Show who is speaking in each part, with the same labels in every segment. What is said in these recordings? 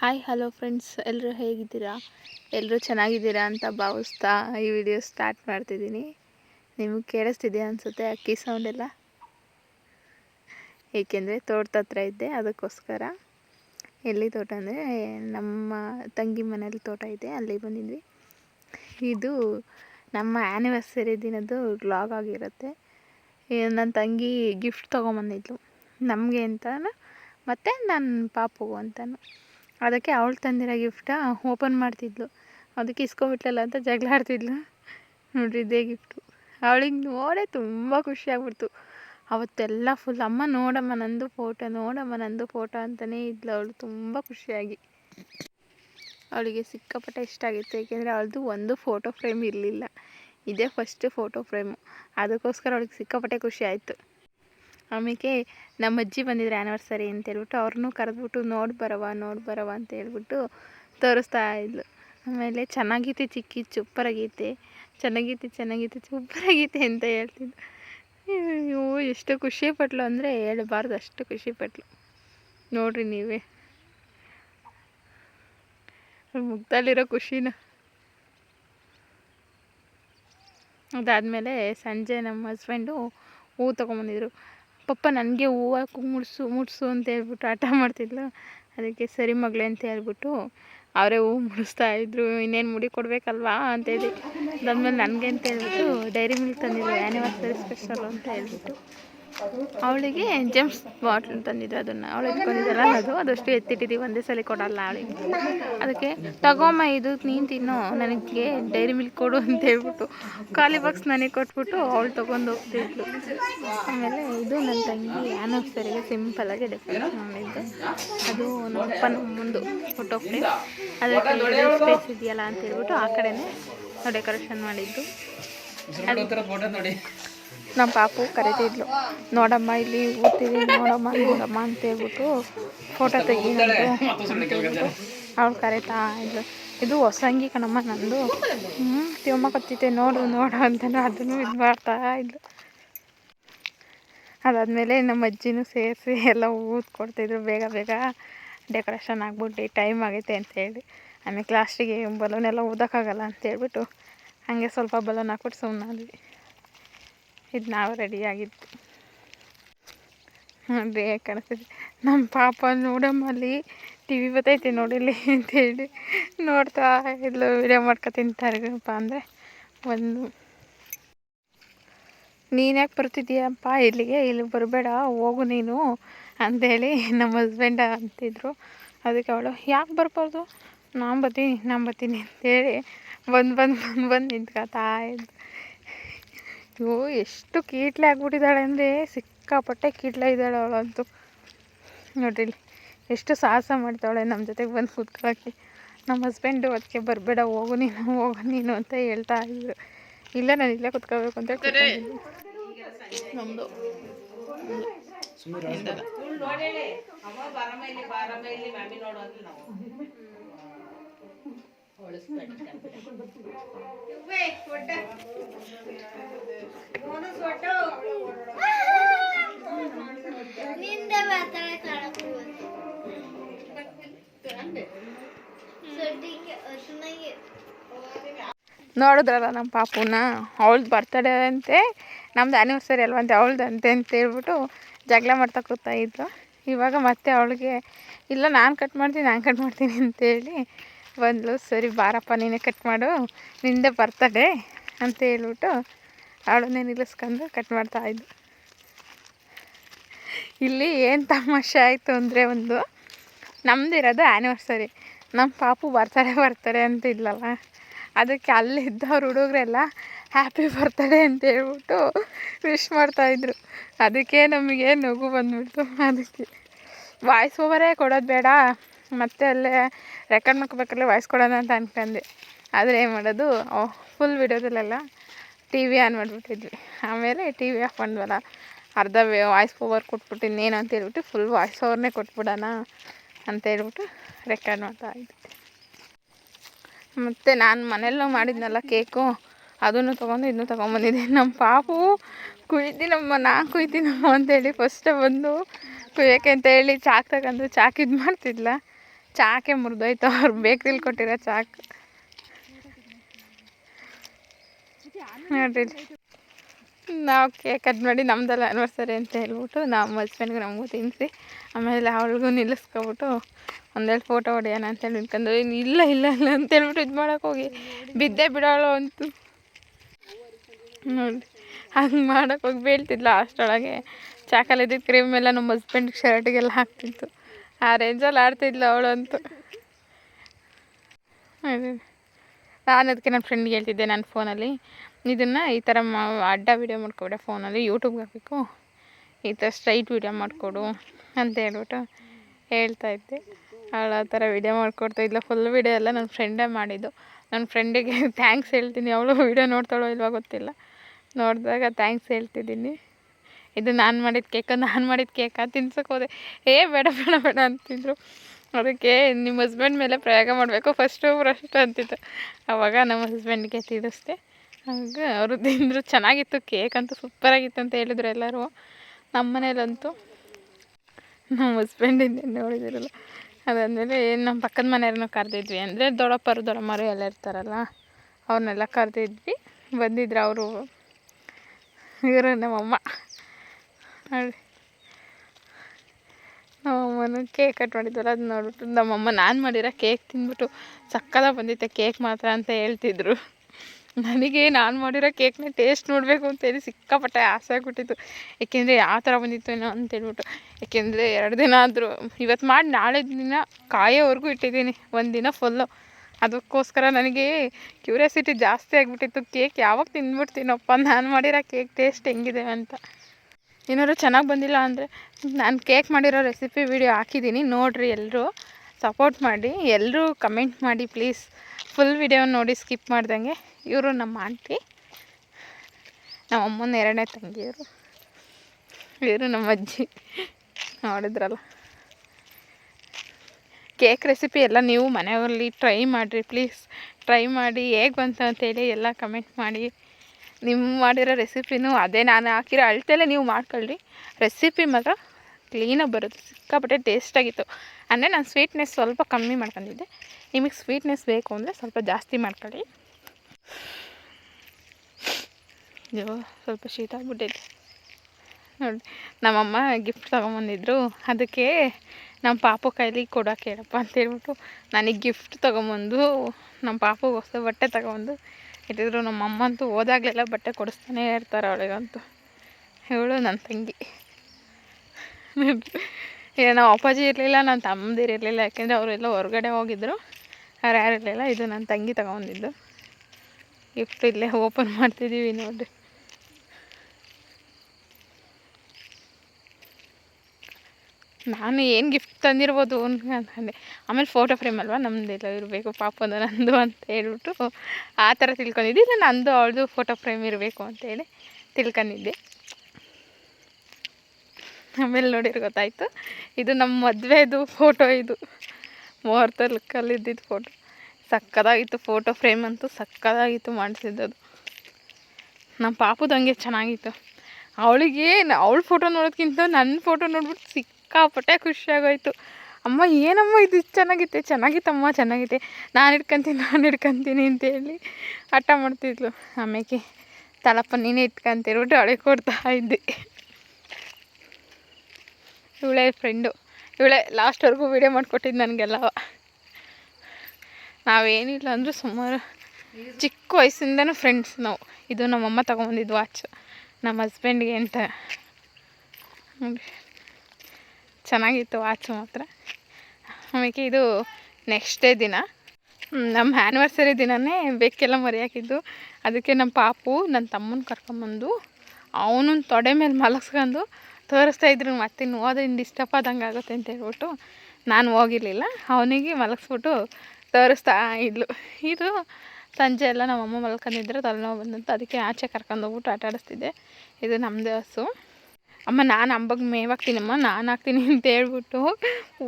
Speaker 1: Hi hello friends ಎಲ್ಲರೂ ಹೇಗಿದ್ದೀರಾ? ಎಲ್ಲರೂ ಚೆನ್ನಾಗಿದ್ದೀರಾ ಅಂತ ಭಾವಿಸ್ತಾ ಈ ವಿಡಿಯೋ ಸ್ಟಾರ್ಟ್ ಮಾಡ್ತಿದ್ದೀನಿ. ನಿಮಗೆ ಕೇಳಿಸ್ತಿದೆ ಅನಿಸುತ್ತೆ ಅಕ್ಕಿ ಸೌಂಡ್ ಎಲ್ಲ? ಏಕೆಂದರೆ ತೋಟದ ಹತ್ರ ಇದ್ದೆ ಅದಕ್ಕೋಸ್ಕರ. ಎಲ್ಲಿ ತೋಟ ಅಂದರೆ ನಮ್ಮ ತಂಗಿ ಮನೇಲಿ ತೋಟ ಇದೆ, ಅಲ್ಲಿ ಬಂದಿದ್ವಿ. ಇದು ನಮ್ಮ ಆ್ಯನಿವರ್ಸರಿ ದಿನದ್ದು ವ್ಲಾಗ್ ಆಗಿರುತ್ತೆ. ನನ್ನ ತಂಗಿ ಗಿಫ್ಟ್ ತೊಗೊಂಬಂದಿದ್ಲು. ನಮಗೆ ಅಂತ ಮತ್ತು ನನ್ನ ಪಾಪುಗೂ ಅಂತಲೂ ಅದಕ್ಕೆ ಅವಳು ತಂದಿರೋ ಗಿಫ್ಟ ಓಪನ್ ಮಾಡ್ತಿದ್ಲು. ಅದಕ್ಕೆ ಇಸ್ಕೊಬಿಟ್ಲಲ್ಲ ಅಂತ ಜಗಳ ಆಡ್ತಿದ್ಲು. ನೋಡ್ರಿ ಇದೇ ಗಿಫ್ಟು ಅವಳಿಗೆ ನೋಡೇ ತುಂಬ ಖುಷಿಯಾಗ್ಬಿಡ್ತು ಅವತ್ತೆಲ್ಲ ಫುಲ್ ಅಮ್ಮ ನೋಡಮ್ಮ ನಂದು ಫೋಟೋ ನೋಡಮ್ಮ ನಂದು ಫೋಟೋ ಅಂತಲೇ ಇದ್ಲು ಅವಳು ತುಂಬ ಖುಷಿಯಾಗಿ. ಅವಳಿಗೆ ಸಿಕ್ಕಾಪಟ್ಟೆ ಇಷ್ಟ ಆಗಿತ್ತು, ಏಕೆಂದರೆ ಅವಳದು ಒಂದು ಫೋಟೋ ಫ್ರೇಮ್ ಇರಲಿಲ್ಲ. ಇದೇ ಫಸ್ಟ್ ಫೋಟೋ ಫ್ರೇಮು ಅದಕ್ಕೋಸ್ಕರ ಅವಳಿಗೆ ಸಿಕ್ಕಾಪಟ್ಟೆ ಖುಷಿ ಆಯಿತು. ಆಮೇಲೆ ನಮ್ಮ ಅಜ್ಜಿ ಬಂದಿದ್ರು ಆ್ಯನಿವರ್ಸರಿ ಅಂತ ಹೇಳ್ಬಿಟ್ಟು ಅವ್ರನ್ನೂ ಕರೆದ್ಬಿಟ್ಟು ನೋಡಿ ಬರವ ನೋಡಿ ಬರವ ಅಂತ ಹೇಳ್ಬಿಟ್ಟು ತೋರಿಸ್ತಾ ಇದ್ಲು. ಆಮೇಲೆ ಚೆನ್ನಾಗೈತೆ ಚಿಕ್ಕಿ ಸೂಪರಾಗೈತೆ ಚೆನ್ನಾಗೈತೆ ಚೆನ್ನಾಗೈತೆ ಸೂಪರಾಗೈತೆ ಅಂತ ಹೇಳ್ತಿದ್ಲು. ಅಯ್ಯೋ, ಎಷ್ಟು ಖುಷಿ ಪಟ್ಲು ಅಂದರೆ ಹೇಳಬಾರ್ದು, ಅಷ್ಟು ಖುಷಿ ಪಟ್ಲು. ನೋಡಿರಿ ನೀವೇ. ಮುಗ್ದಲ್ಲಿರೋ ಖುಷಿನ. ಅದಾದಮೇಲೆ ಸಂಜೆ ನಮ್ಮ ಹಸ್ಬೆಂಡು ಹೂ ತೊಗೊಂಬಂದಿದ್ರು. ಪಪ್ಪ ನನಗೆ ಹೂವು ಮುಡಿಸು ಮುಡಿಸು ಅಂತ ಹೇಳ್ಬಿಟ್ಟು ಹಠ ಮಾಡ್ತಿದ್ಲು. ಅದಕ್ಕೆ ಸರಿ ಮಗಳೇ ಅಂತ ಹೇಳ್ಬಿಟ್ಟು ಅವರೇ ಹೂವು ಮುಡಿಸ್ತಾ ಇದ್ರು. ಇನ್ನೇನು ಮುಡಿ ಕೊಡಬೇಕಲ್ವಾ ಅಂತೇಳಿ ಅದಾದ್ಮೇಲೆ ನನಗೆ ಅಂತ ಹೇಳ್ಬಿಟ್ಟು ಡೈರಿ ಮಿಲ್ಕ್ ತಂದಿದ್ರು. ಆ್ಯನಿವರ್ಸರಿ ಸ್ಪೆಷಲ್ ಅಂತ ಹೇಳ್ಬಿಟ್ಟು. ಅವಳಿಗೆ ಜೆಮ್ಸ್ ಬಾಟ್ಲ್ ತಂದಿದ್ರು ಅದನ್ನು. ಅವಳು ಎತ್ಕೊಂಡಿದ್ದಲ್ಲ ಅದು. ಅದಷ್ಟು ಎತ್ತಿಟ್ಟಿದ್ದೀವಿ. ಒಂದೇ ಸಲ ಕೊಡಲ್ಲ ಅವಳಿಗೆ. ಅದಕ್ಕೆ ತಗೊಮ್ಮ ಇದು ನೀನು ತಿನ್ನು. ನನಗೆ ಡೈರಿ ಮಿಲ್ಕ್ ಕೊಡು ಅಂತ ಹೇಳ್ಬಿಟ್ಟು. ಖಾಲಿ ಬಾಕ್ಸ್ ನನಗೆ ಕೊಟ್ಬಿಟ್ಟು ಅವಳು ತೊಗೊಂಡು ಹೋಗ್ತಿದ್ಲು. ಆಮೇಲೆ ಇದು ನನ್ನ ತಂಗಿ ಆ್ಯನಿವರ್ಸರಿಗೆ ಸಿಂಪಲಾಗಿ ಡೆಕೋರೇಟ್ ಮಾಡಿದ್ದು. ಅದು ನಮ್ಮಪ್ಪನ ಮುಂದೆ ಫೋಟೋ ಫ್ರೇಮ್ ಅದಕ್ಕೆ ಸ್ಪೇಸ್ ಇದೆಯಲ್ಲ ಅಂತ ಹೇಳ್ಬಿಟ್ಟು ಆ ಕಡೆನೇ ಡೆಕೋರೇಷನ್ ಮಾಡಿದ್ದು. ನೋಡಿ. ನಮ್ಮ ಪಾಪು ಕರಿತಿದ್ಲು ನೋಡಮ್ಮ, ಇಲ್ಲಿ ಓದ್ತೀವಿ ನೋಡಮ್ಮ ನೋಡಮ್ಮ, ಅಂತ ಹೇಳ್ಬಿಟ್ಟು ಫೋಟೋ ತೆಗೀನಂದು ಅವ್ಳು ಕರೀತಾ ಇದ್ಲು, ಇದು ಹೊಸಂಗಿ ಕಣಮ್ಮ ನಂದು. ಹ್ಞೂ ತಿಮ್ಮ ಕತ್ತಿತೆ, ನೋಡು ನೋಡು ಅಂತಲೂ ಅದನ್ನು ಇದು ಮಾಡ್ತಾ ಇದ್ಲು. ಅದಾದಮೇಲೆ ನಮ್ಮ ಅಜ್ಜಿನೂ ಸೇರಿಸಿ ಎಲ್ಲ ಊದ್ ಕೊಡ್ತಿದ್ರು, ಬೇಗ ಬೇಗ ಡೆಕೋರೇಷನ್ ಆಗ್ಬಿಟ್ಟು ಟೈಮ್ ಆಗೈತೆ ಅಂತ ಆಮೇಲೆ ಲಾಸ್ಟಿಗೆ ಬಲೂನೆಲ್ಲ ಊದೋಕ್ಕಾಗಲ್ಲ ಅಂತ ಹೇಳ್ಬಿಟ್ಟು ಹಾಗೆ ಸ್ವಲ್ಪ ಬಲೂನ್ ಹಾಕ್ಬಿಟ್ಟು ಸುಮ್ಮನಾದ್ವಿ ಇದು ನಾವು ರೆಡಿಯಾಗಿತ್ತು ಅದೇ ಕಾಣಿಸ್ತೈತಿ ನಮ್ಮ ಪಾಪ ನೋಡಮ್ಮಲ್ಲಿ ಟಿ ವಿ ಬರ್ತೈತಿ ನೋಡಿಲ್ಲಿ ಅಂತೇಳಿ ನೋಡ್ತಾ ಇಲ್ಲ ವಿಡಿಯೋ ಮಾಡ್ಕೊ ತಿಂತಾರಪ್ಪ ಅಂದರೆ. ಒಂದು. ನೀನು ಯಾಕೆ ಬರ್ತಿದ್ದೀಯಪ್ಪ? ಇಲ್ಲಿಗೆ ಇಲ್ಲಿ ಬರಬೇಡ, ಹೋಗು ನೀನು ಅಂಥೇಳಿ ನಮ್ಮ ಹಸ್ಬೆಂಡ ಅಂತಿದ್ರು. ಅದಕ್ಕೆ ಅವಳು, ಯಾಕೆ ಬರ್ಬಾರ್ದು? ನಾನು ಬರ್ತೀನಿ ನಾನು ಬರ್ತೀನಿ ಅಂತೇಳಿ ಬಂದು ಬಂದು ಬಂದು ಬಂದು ನಿಂತ್ಕೊತಾ ಇದ್ದು ಅಯ್ಯೋ ಎಷ್ಟು ಕೀಟ್ಲೆ ಆಗ್ಬಿಟ್ಟಿದ್ದಾಳೆ ಅಂದರೆ ಸಿಕ್ಕಾಪಟ್ಟೆ ಕೀಟ್ಲೆ ಇದ್ದಾಳೆ ಅವಳಂತೂ ನೋಡ್ರಿ ಎಷ್ಟು ಸಾಹಸ ಮಾಡ್ತಾವಳೆ ನಮ್ಮ ಜೊತೆಗೆ ಬಂದು ಕೂತ್ಕೊಳ್ಳೋಕ್ಕೆ ನಮ್ಮ ಹಸ್ಬೆಂಡು ಅದಕ್ಕೆ ಬರಬೇಡ ಹೋಗು ನೀನು ಹೋಗು ನೀನು ಅಂತ ಹೇಳ್ತಾ ಇದ್ರು. ಇಲ್ಲ ನಾನು ಇಲ್ಲೇ ಕೂತ್ಕೋಬೇಕು ಅಂತ ನಮ್ಮದು ನೋಡಿದ್ರಲ್ಲ ನಮ್ಮ ಪಾಪುನ? ಅವಳ್ದು ಬರ್ತಡೇ ಅಂತೆ, ನಮ್ದು ಆ್ಯನಿವರ್ಸರಿ ಅಲ್ವಂತೆ ಅವಳ್ದು ಅಂತೆ ಅಂತ ಹೇಳ್ಬಿಟ್ಟು ಜಗಳ ಮಾಡ್ತಾ ಕೂತಾಯಿದ್ಲು ಇವಾಗ ಮತ್ತೆ ಅವಳಿಗೆ, ಇಲ್ಲ ನಾನು ಕಟ್ ಮಾಡ್ತೀನಿ, ನಾನು ಕಟ್ ಮಾಡ್ತೀನಿ ಅಂತೇಳಿ ಬಂದಳು ಸರಿ ಬಾರಪ್ಪ, ನೀನೇ ಕಟ್ ಮಾಡು. ನಿಂದೆ ಬರ್ತಡೆ ಅಂತ ಹೇಳ್ಬಿಟ್ಟು ಅವಳನ್ನೇ ನಿಲ್ಲಿಸ್ಕೊಂಡು ಕಟ್ ಮಾಡ್ತಾಯಿದ್ದು ಇಲ್ಲಿ ಏನು ತಮಾಷೆ ಆಯಿತು ಅಂದರೆ ಒಂದು ನಮ್ಮದಿರೋದು ಆ್ಯನಿವರ್ಸರಿ ನಮ್ಮ ಪಾಪು ಬರ್ತಾರೆ ಬರ್ತಾರೆ ಅಂತ ಇಲ್ಲಲ್ಲ. ಅದಕ್ಕೆ ಅಲ್ಲಿದ್ದವ್ರು ಹುಡುಗರೆಲ್ಲ ಹ್ಯಾಪಿ ಬರ್ತಾರೆ ಅಂತ ಹೇಳ್ಬಿಟ್ಟು ವಿಶ್ ಮಾಡ್ತಾಯಿದ್ರು ಅದಕ್ಕೆ ನಮಗೆ ನಗು ಬಂದ್ಬಿಡ್ತು. ಅದಕ್ಕೆ ವಾಯ್ಸ್ ಓವರೇ ಕೊಡೋದು ಬೇಡ. ಮತ್ತೆ ಅಲ್ಲೇ ರೆಕಾರ್ಡ್ ಮಾಡ್ಕೋಬೇಕಲ್ಲೇ ವಾಯ್ಸ್ ಕೊಡೋಣ ಅಂತ ಅನ್ಕೊಂಡೆ. ಆದರೆ ಏನು ಮಾಡೋದು? ಫುಲ್ ವಿಡಿಯೋದಲ್ಲೆಲ್ಲ ಟಿ ವಿ ಆನ್ ಮಾಡಿಬಿಟ್ಟಿದ್ವಿ. ಆಮೇಲೆ ಟಿ ವಿ ಆಫ್ ಮಾಡಿದ್ವಲ್ಲ ಅರ್ಧ ವಾಯ್ಸ್ ಓವರ್ ಕೊಟ್ಬಿಟ್ಟು ಇನ್ನೇನು ಅಂತ ಹೇಳ್ಬಿಟ್ಟು ಫುಲ್ ವಾಯ್ಸ್ ಓವರ್ನೇ ಕೊಟ್ಬಿಡೋಣ ಅಂತ ಹೇಳ್ಬಿಟ್ಟು ರೆಕಾರ್ಡ್ ಮಾಡ್ತಾ ಇದ್ದೆ. ಮತ್ತು ನಾನು ಮನೆಯಲ್ಲೂ ಮಾಡಿದ್ನಲ್ಲ ಕೇಕು ಅದನ್ನು ತೊಗೊಂಡು ಇದನ್ನು ತೊಗೊಂಬಂದಿದ್ದೆ ನಮ್ಮ ಪಾಪು ಕುಯ್ತೀನಮ್ಮ ನಾ ಕುಯ್ತೀನಮ್ಮ ಅಂತೇಳಿ ಫಸ್ಟೇ ಬಂದು ಕುಯ್ಯೋಕೆ ಅಂತ ಹೇಳಿ ಚಾಕ್ ತಗೊಂಡು ಚಾಕ್ ಇದು ಮಾಡ್ತಿದ್ಲ ಚಾಕೆ ಮುರಿದೋಯ್ತು. ಅವ್ರು ಬೇಕ್ರಿಲಿ ಕೊಟ್ಟಿರೋ ಚಾಕ್. ನೋಡ್ರಿ. ನಾವು ಕೇಕ್ ಕಟ್ ಮಾಡಿ ನಮ್ದೆಲ್ಲ ಆ್ಯನಿವರ್ಸರಿ ಅಂತ ಹೇಳ್ಬಿಟ್ಟು ನಮ್ಮ ಹಸ್ಬೆಂಡ್ಗೆ ನಮಗೂ ತಿನ್ನಿಸಿ. ಆಮೇಲೆ ಅವಳಿಗೂ ನಿಲ್ಲಿಸ್ಕೊಬಿಟ್ಟು ಒಂದೆರಡು ಫೋಟೋ ಹೊಡೆಯೋಣ ಅಂತೇಳಿ ನಿಂತ್ಕೊಂಡು ಇನ್ನು ಇಲ್ಲ ಇಲ್ಲ ಇಲ್ಲ ಅಂತ ಹೇಳ್ಬಿಟ್ಟು ಇದು ಮಾಡೋಕೆ ಹೋಗಿ. ಬಿದ್ದೆ ಬಿಡೋಳು ಅಂತು. ನೋಡಿ ಹಂಗೆ ಮಾಡೋಕೆ ಹೋಗಿ ಬೀಳ್ತಿದ್ಲ ಅಷ್ಟೊಳಗೆ ಚಾಕಲ್ ಇದ್ದಿದ್ದು ಕ್ರೀಮ್ ಎಲ್ಲ ನಮ್ಮ ಹಸ್ಬೆಂಡ್ ಶರ್ಟಿಗೆಲ್ಲ ಹಾಕ್ತಿತ್ತು. ಆ ರೇಂಜಲ್ಲಿ ಆಡ್ತಿದ್ಲು ಅವಳು ಅಂತೂ ಅದೇ. ನಾನು ಅದಕ್ಕೆ ನನ್ನ ಫ್ರೆಂಡ್ಗೆ ಹೇಳ್ತಿದ್ದೆ ನನ್ನ ಫೋನಲ್ಲಿ ಇದನ್ನು ಈ ಥರ ಮಾ, ಅಡ್ಡ ವೀಡಿಯೋ ಮಾಡ್ಕೊಬಿಡ ಫೋನಲ್ಲಿ ಯೂಟ್ಯೂಬ್ಗೆ ಹಾಕಬೇಕು. ಈ ಥರ ಸ್ಟ್ರೈಟ್ ವೀಡಿಯೋ ಮಾಡಿಕೊಡು ಅಂತ ಹೇಳ್ಬಿಟ್ಟು ಹೇಳ್ತಾ ಇದ್ದೆ. ಅವಳು ಆ ಥರ ವೀಡಿಯೋ ಮಾಡಿಕೊಡ್ತಾ ಇಲ್ಲ ಫುಲ್ ವೀಡಿಯೋ ಎಲ್ಲ ನನ್ನ ಫ್ರೆಂಡೇ ಮಾಡಿದ್ದು. ನನ್ನ ಫ್ರೆಂಡಿಗೆ ಥ್ಯಾಂಕ್ಸ್ ಹೇಳ್ತೀನಿ. ಅವಳು ವೀಡಿಯೋ ನೋಡ್ತಾಳೋ ಇಲ್ವಾ ಗೊತ್ತಿಲ್ಲ. ನೋಡಿದಾಗ ಥ್ಯಾಂಕ್ಸ್ ಹೇಳ್ತಿದ್ದೀನಿ. ಇದು ನಾನು ಮಾಡಿದ ಕೇಕ, ನಾನು ಮಾಡಿದ ಕೇಕ ತಿನ್ಸಕ್ಕೆ ಹೋದೆ. ಏ, ಬೇಡ ಬೇಡ ಬೇಡ ಅಂತಿದ್ರು. ಅದಕ್ಕೆ ನಿಮ್ಮ ಹಸ್ಬೆಂಡ್ ಮೇಲೆ ಪ್ರಯೋಗ ಮಾಡಬೇಕು. ಫಸ್ಟು ಫಸ್ಟ್ ಅಂತಿತ್ತು ಆವಾಗ ನಮ್ಮ ಹಸ್ಬೆಂಡ್ಗೆ ತಿಳಿಸ್ದೆ. ಆಗ ಅವರು ತಿಂದರು. ಚೆನ್ನಾಗಿತ್ತು ಕೇಕ್ ಅಂತೂ ಸೂಪರಾಗಿತ್ತು ಅಂತ ಹೇಳಿದ್ರು ಎಲ್ಲರೂ. ನಮ್ಮ ಮನೇಲಂತೂ ನಮ್ಮ ಹಸ್ಬೆಂಡಿಂದ ನೋಡಿದಿರಲ್ಲ. ಅದಾದಮೇಲೆ ನಮ್ಮ ಪಕ್ಕದ ಮನೆಯವ್ರನ್ನ ಕರೆದಿದ್ವಿ. ಅಂದರೆ ದೊಡ್ಡಪ್ಪರು, ದೊಡ್ಡಮ್ಮರು ಎಲ್ಲ ಇರ್ತಾರಲ್ಲ, ಅವ್ರನ್ನೆಲ್ಲ ಕರೆದಿದ್ವಿ. ಬಂದಿದ್ರು ಅವರು. ಇವರು ನಮ್ಮಮ್ಮ. ನೋಡಿ ನಮ್ಮಮ್ಮನ ಕೇಕ್ ಕಟ್ ಮಾಡಿದ್ವಲ್ಲ ಅದು ನೋಡ್ಬಿಟ್ಟು ನಮ್ಮಮ್ಮ ನಾನು ಮಾಡಿರೋ ಕೇಕ್ ತಿಂದ್ಬಿಟ್ಟು ಸಕ್ಕತ್ತಾಗಿ ಬಂದಿತ್ತೆ, ಕೇಕ್ ಮಾತ್ರ ಅಂತ ಹೇಳ್ತಿದ್ರು. ನನಗೆ ನಾನು ಮಾಡಿರೋ ಕೇಕ್ನ ಟೇಸ್ಟ್ ನೋಡಬೇಕು ಅಂತೇಳಿ ಸಿಕ್ಕಾಪಟ್ಟೆ ಆಸೆ ಆಗ್ಬಿಟ್ಟಿತ್ತು. ಏಕೆಂದರೆ ಯಾವ ಥರ ಬಂದಿತ್ತು ಏನೋ ಅಂತೇಳ್ಬಿಟ್ಟು ಏಕೆಂದರೆ ಎರಡು ದಿನ ಆದರೂ ಇವತ್ತು ಮಾಡಿ, ನಾಳೆ ದಿನ ಕಾಯೋವರೆಗೂ ಇಟ್ಟಿದ್ದೀನಿ, ಒಂದು ದಿನ ಫುಲ್ಲು ಅದಕ್ಕೋಸ್ಕರ ನನಗೆ ಕ್ಯೂರಿಯಾಸಿಟಿ ಜಾಸ್ತಿ ಆಗಿಬಿಟ್ಟಿತ್ತು. ಕೇಕ್ ಯಾವಾಗ ತಿಂದ್ಬಿಡ್ತೀನಪ್ಪ, ನಾನು ಮಾಡಿರೋ ಕೇಕ್ ಟೇಸ್ಟ್ ಹೆಂಗಿದೆ ಅಂತ. ಏನಾದ್ರು ಚೆನ್ನಾಗಿ ಬಂದಿಲ್ಲ ಅಂದರೆ ನಾನು ಕೇಕ್ ಮಾಡಿರೋ ರೆಸಿಪಿ ವಿಡಿಯೋ ಹಾಕಿದ್ದೀನಿ ನೋಡಿರಿ ಎಲ್ಲರೂ ಸಪೋರ್ಟ್ ಮಾಡಿ. ಎಲ್ಲರೂ ಕಮೆಂಟ್ ಮಾಡಿ ಪ್ಲೀಸ್ ಫುಲ್ ವಿಡಿಯೋ ನೋಡಿ ಸ್ಕಿಪ್ ಮಾಡ್ದಂಗೆ. ಇವರು ನಮ್ಮ ಆಂಟಿ ನಮ್ಮ ಅಮ್ಮನ ಎರಡನೇ ತಂಗಿಯವರು. ಇವರು ನಮ್ಮ ಅಜ್ಜಿ. ನೋಡಿದ್ರಲ್ಲ. ಕೇಕ್ ರೆಸಿಪಿ ಎಲ್ಲ ನೀವು ಮನೆಯಲ್ಲಿ ಟ್ರೈ ಮಾಡಿರಿ ಪ್ಲೀಸ್ ಟ್ರೈ ಮಾಡಿ ಹೇಗೆ ಬಂತು ಅಂತೇಳಿ ಎಲ್ಲ ಕಮೆಂಟ್ ಮಾಡಿ. ನಿಮ್ಮ ಮಾಡಿರೋ ರೆಸಿಪಿನೂ ಅದೇ ನಾನು ಹಾಕಿರೋ ಅಳತೆಲ್ಲ ನೀವು ಮಾಡ್ಕೊಳ್ಳಿ ರೆಸಿಪಿ ಮಾತ್ರ ಕ್ಲೀನಾಗಿ ಬರುತ್ತೆ. ಸಿಕ್ಕಾಪಟ್ಟೆ ಟೇಸ್ಟಾಗಿತ್ತು ಅಂದರೆ ನಾನು ಸ್ವೀಟ್ನೆಸ್ ಸ್ವಲ್ಪ ಕಮ್ಮಿ ಮಾಡ್ಕೊಂಡಿದ್ದೆ. ನಿಮಗೆ ಸ್ವೀಟ್ನೆಸ್ ಬೇಕು ಅಂದರೆ ಸ್ವಲ್ಪ ಜಾಸ್ತಿ ಮಾಡ್ಕೊಳ್ಳಿ. ಅಯ್ಯೋ, ಸ್ವಲ್ಪ ಶೀತ ಆಗ್ಬಿಟ್ಟೈತೆ ನೋಡಿ, ನಮ್ಮಮ್ಮ ಗಿಫ್ಟ್ ತೊಗೊಂಬಂದಿದ್ರು. ಅದಕ್ಕೆ ನಮ್ಮ ಪಾಪು ಕೈಲಿ ಕೊಡೋಕೆ ಹೇಳಪ್ಪ ಅಂತ ಹೇಳ್ಬಿಟ್ಟು ನನಗೆ ಗಿಫ್ಟ್ ತೊಗೊಂಬಂದು, ನಮ್ಮ ಪಾಪುಗೋಸ್ಕರ ಬಟ್ಟೆ ತಗೊಂಬಂದು ಇಟ್ಟಿದ್ರು ನಮ್ಮ ಅಂತೂ ಹೋದಾಗಲೆಲ್ಲ ಬಟ್ಟೆ ಕೊಡಿಸ್ತಾನೇ ಇರ್ತಾರೆ ಅವಳಿಗಂತೂ. ಇವಳು ನನ್ನ ತಂಗಿ. ನಾವು ಅಪ್ಪಾಜಿ ಇರಲಿಲ್ಲ ನನ್ನ ತಮ್ಮದಿರು ಇರಲಿಲ್ಲ, ಯಾಕೆಂದರೆ ಅವರೆಲ್ಲ ಹೊರಗಡೆ ಹೋಗಿದ್ರು. ಅವ್ರು ಯಾರು ಇರಲಿಲ್ಲ, ಇದು ನನ್ನ ತಂಗಿ ತಗೊಂಡಿದ್ದು. ಗಿಫ್ಟ್ ಇಲ್ಲೇ ಓಪನ್ ಮಾಡ್ತಿದ್ದೀವಿ ನೋಡಿರಿ. ನಾನು ಏನು ಗಿಫ್ಟ್ ತಂದಿರ್ಬೋದು ಅಂದೆ. ಆಮೇಲೆ ಫೋಟೋ ಫ್ರೇಮ್ ಅಲ್ವಾ? ನಮ್ಮದೆಲ್ಲ ಇರಬೇಕು ಪಾಪದ ನಂದು ಅಂತ ಹೇಳ್ಬಿಟ್ಟು ಆ ಥರ ತಿಳ್ಕೊಂಡಿದ್ದೆ. ಇಲ್ಲ, ನಂದು ಅವಳದು ಫೋಟೋ ಫ್ರೇಮ್ ಇರಬೇಕು ಅಂತೇಳಿ ತಿಳ್ಕೊಂಡಿದ್ದೆ. ಆಮೇಲೆ ನೋಡಿರಿ ಗೊತ್ತಾಯಿತು, ಇದು ನಮ್ಮ ಮದುವೆದು ಫೋಟೋ ಇದು. ಮೂವತ್ತ ಲುಕ್ಕಲ್ಲಿ ಇದ್ದಿದ್ದು ಫೋಟೋ ಸಕ್ಕದಾಗಿತ್ತು ಫೋಟೋ ಫ್ರೇಮ್ ಅಂತೂ, ಸಕ್ಕದಾಗಿತ್ತು ಮಾಡಿಸಿದ್ದದು. ನಮ್ಮ ಪಾಪುದು ಹಂಗೆ ಚೆನ್ನಾಗಿತ್ತು. ಅವಳಿಗೆ ಅವಳ ಫೋಟೋ ನೋಡೋದಕ್ಕಿಂತ ನನ್ನ ಫೋಟೋ ನೋಡ್ಬಿಟ್ಟು ಸಿಕ್ಕಾಪಟ್ಟೆ ಖುಷಿಯಾಗೋಯ್ತು ಅಮ್ಮ, ಏನಮ್ಮ ಇದು ಚೆನ್ನಾಗಿತ್ತೆ? ಚೆನ್ನಾಗಿತ್ತಮ್ಮ, ಚೆನ್ನಾಗಿದೆ. ನಾನು ಇಟ್ಕೊಂತೀನಿ ನಾನು ಇಟ್ಕೊಂತೀನಿ ಅಂತೇಳಿ ಹಠ ಮಾಡ್ತಿದ್ಲು. ಆಮೇಲೆ ತಲಪ್ಪ ನೀನೇ ಇಟ್ಕೊಂತಿರ್ಬಿಟ್ಟು ಅಳೆ ಕೊಡ್ತಾ ಇದ್ದೆ. ಇವಳೇ ಫ್ರೆಂಡು ಇವಳೇ ಲಾಸ್ಟ್ವರೆಗೂ ವೀಡಿಯೋ ಮಾಡಿಕೊಟ್ಟಿದ್ದು ನನಗೆಲ್ಲ. ನಾವೇನಿಲ್ಲ ಅಂದರೂ ಸುಮಾರು ಚಿಕ್ಕ ವಯಸ್ಸಿಂದನೂ ಫ್ರೆಂಡ್ಸ್ ನಾವು. ಇದು ನಮ್ಮಮ್ಮ ತೊಗೊಂಬಂದಿದ್ದು ವಾಚ್ ನಮ್ಮ ಹಸ್ಬೆಂಡ್ಗೆ ಅಂತ. ನೋಡಿ ಚೆನ್ನಾಗಿತ್ತು ವಾಚ್ ಮಾತ್ರ. ಆಮೇಲೆ ಇದು ನೆಕ್ಸ್ಟ್ ಡೇ ದಿನ. ನಮ್ಮ ಆ್ಯನಿವರ್ಸರಿ ದಿನವೇ ಬೇಕೆಲ್ಲ ಮರೆಯಾಕಿದ್ದು. ಅದಕ್ಕೆ ನಮ್ಮ ಪಾಪು ನನ್ನ ತಮ್ಮನ ಕರ್ಕೊಂಬಂದು ಅವನು ತೊಡೆ ಮೇಲೆ ಮಲಗಿಸ್ಕೊಂಡು ತೋರಿಸ್ತಾ ಇದ್ರು ಮತ್ತೆ ಓದೋದು ಡಿಸ್ಟರ್ಬ್ ಆದಂಗೆ ಆಗುತ್ತೆ ಅಂತ ಹೇಳ್ಬಿಟ್ಟು ನಾನು ಹೋಗಿರಲಿಲ್ಲ. ಅವನಿಗೆ ಮಲಗಿಸ್ಬಿಟ್ಟು ತೋರಿಸ್ತಾ ಇದ್ಲು. ಇದು ಸಂಜೆ ಎಲ್ಲ ನಮ್ಮಮ್ಮ ಮಲ್ಕೊಂಡಿದ್ರೆ, ತಲೆನೋವು ಬಂದಂತ. ಅದಕ್ಕೆ ಆಚೆ ಕರ್ಕೊಂಡು ಹೋಗ್ಬಿಟ್ಟು ಆಟ ಆಡಿಸ್ತಿದ್ದೆ ಇದು ನಮ್ಮದೇ ಹಸು. ಅಮ್ಮ, ನಾನು ಅಂಬಗೆ ಮೇವು ಹಾಕ್ತೀನಮ್ಮ ನಾನು ಹಾಕ್ತೀನಿ ಅಂತ ಹೇಳ್ಬಿಟ್ಟು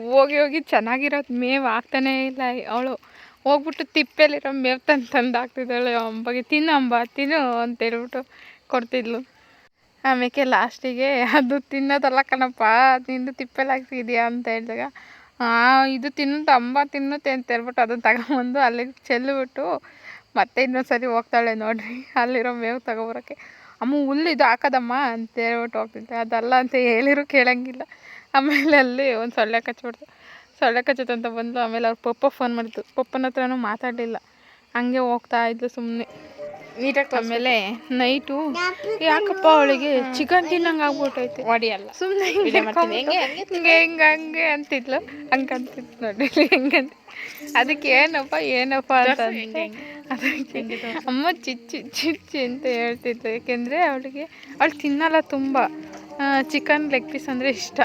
Speaker 1: ಹೋಗಿ ಹೋಗಿ ಚೆನ್ನಾಗಿರೋದು ಮೇವು ಹಾಕ್ತಾನೇ ಇಲ್ಲ ಅವಳು. ಹೋಗ್ಬಿಟ್ಟು ತಿಪ್ಪೆಲಿರೋ ಮೇವು ತಂದು ತಂದು ಹಾಕ್ತಿದ್ದಾಳೆ ಅಂಬಗೆ ತಿನ್ನು ಅಂಬ ತಿನ್ನು ಅಂತ ಹೇಳ್ಬಿಟ್ಟು ಕೊಡ್ತಿದ್ಲು. ಆಮೇಲೆ ಲಾಸ್ಟಿಗೆ ಅದು ತಿನ್ನೋದಲ್ಲ ಕಣಪ್ಪ, ನಿಂದು ತಿಪ್ಪೆಲಿ ಹಾಕ್ತಿದ್ಯಾ ಅಂತ ಹೇಳಿದಾಗ ಇದು ತಿನ್ನುತ್ತೆ ಅಂಬ ತಿನ್ನುತ್ತೆ ಅಂತ ಹೇಳ್ಬಿಟ್ಟು ಅದನ್ನು ತಗೊಂಬಂದು ಅಲ್ಲಿಗೆ ಚೆಲ್ಲಿಬಿಟ್ಟು ಮತ್ತೆ ಇನ್ನೊಂದು ಇನ್ನೊಂದ್ಸರಿ ಹೋಗ್ತಾಳೆ ನೋಡಿರಿ ಅಲ್ಲಿರೋ ಮೇವು ತಗೊಬರೋಕ್ಕೆ ಅಮ್ಮ ಹುಲ್ಲು ಇದು ಹಾಕದಮ್ಮ ಅಂತ ಹೇಳ್ಬಿಟ್ಟು ಹೋಗ್ತಿದ್ದೆ. ಅದಲ್ಲ ಅಂತ ಹೇಳಿರು ಕೇಳಂಗಿಲ್ಲ. ಆಮೇಲೆ ಅಲ್ಲಿ ಒಂದು ಸೊಳ್ಳೆ ಕಚ್ಬಿಡ್ತು ಸೊಳ್ಳೆ ಕಚ್ಚುತ್ತೆ ಅಂತ ಬಂದು ಆಮೇಲೆ ಅವ್ರ ಪಪ್ಪ ಫೋನ್ ಮಾಡಿದ್ರು ಪಪ್ಪನ ಹತ್ರನೂ ಮಾತಾಡಲಿಲ್ಲ. ಹಂಗೆ ಹೋಗ್ತಾ ಇದ್ಲು ಸುಮ್ಮನೆ ನೀಟಾಗಿ ಆಮೇಲೆ ನೈಟು ಯಾಕಪ್ಪ ಅವಳಿಗೆ ಚಿಕನ್ ತಿನ್ನಂಗೆ ಆಗ್ಬಿಟ್ಟೈತೆ.
Speaker 2: ಒಡಿಯಲ್ಲ
Speaker 1: ಸುಮ್ಮನೆ
Speaker 2: ಹಿಂಗೆ ಮಾಡ್ತೀನಿ. ಹೆಂಗೆ,
Speaker 1: ಹಿಂಗೆ ಹಿಂಗೆ ಅಂತಿದ್ಲು. ಹಂಗೆ ಅಂತಿತ್ತು ನೋಡಿ ಹೆಂಗಂತ ಅದಕ್ಕೆ ಏನಪ್ಪ ಏನಪ್ಪ ಅಂತ.
Speaker 2: ಹೆಂಗೆ,
Speaker 1: ಅದಕ್ಕೆ ಅಮ್ಮ ಚಿಚ್ಚಿ ಚಿಚ್ಚಿ ಅಂತ ಹೇಳ್ತಿದ್ದೆ ಯಾಕೆಂದರೆ ಅವಳಿಗೆ ಅವಳು ತಿನ್ನಲ್ಲ ತುಂಬ. ಚಿಕನ್ ಲೆಗ್ ಪೀಸ್ ಅಂದರೆ ಇಷ್ಟ.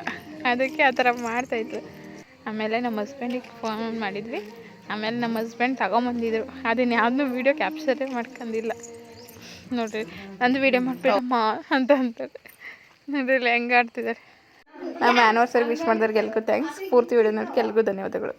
Speaker 1: ಅದಕ್ಕೆ ಆ ಥರ ಮಾಡ್ತಾಯಿದ್ರು ಆಮೇಲೆ ನಮ್ಮ ಹಸ್ಬೆಂಡಿಗೆ ಫೋನ್ ಮಾಡಿದ್ವಿ. ಆಮೇಲೆ ನಮ್ಮ ಹಸ್ಬೆಂಡ್ ತಗೊಂಬಂದಿದ್ರು. ಅದನ್ನು ಯಾವುದನ್ನೂ ವೀಡಿಯೋ ಕ್ಯಾಪ್ಚರೇ ಮಾಡ್ಕೊಂಡಿಲ್ಲ ನೋಡ್ರಿ ನಂದು ವೀಡಿಯೋ ಮಾಡ್ಬೇಡಮ್ಮ ಅಂತ ಅಂತಾರೆ. ನೋಡ್ರಿ ಹೆಂಗೆ ಆಡ್ತಿದ್ದಾರೆ ನಮ್ಮ ಆ್ಯನಿವರ್ಸರಿ ವಿಶ್ ಮಾಡಿದವ್ರಿಗೆ ಎಲ್ಗೂ ಥ್ಯಾಂಕ್ಸ್ ಪೂರ್ತಿ ವೀಡಿಯೋ ನೋಡೋಕ್ಕೆ ಎಲ್ಗೂ ಧನ್ಯವಾದಗಳು.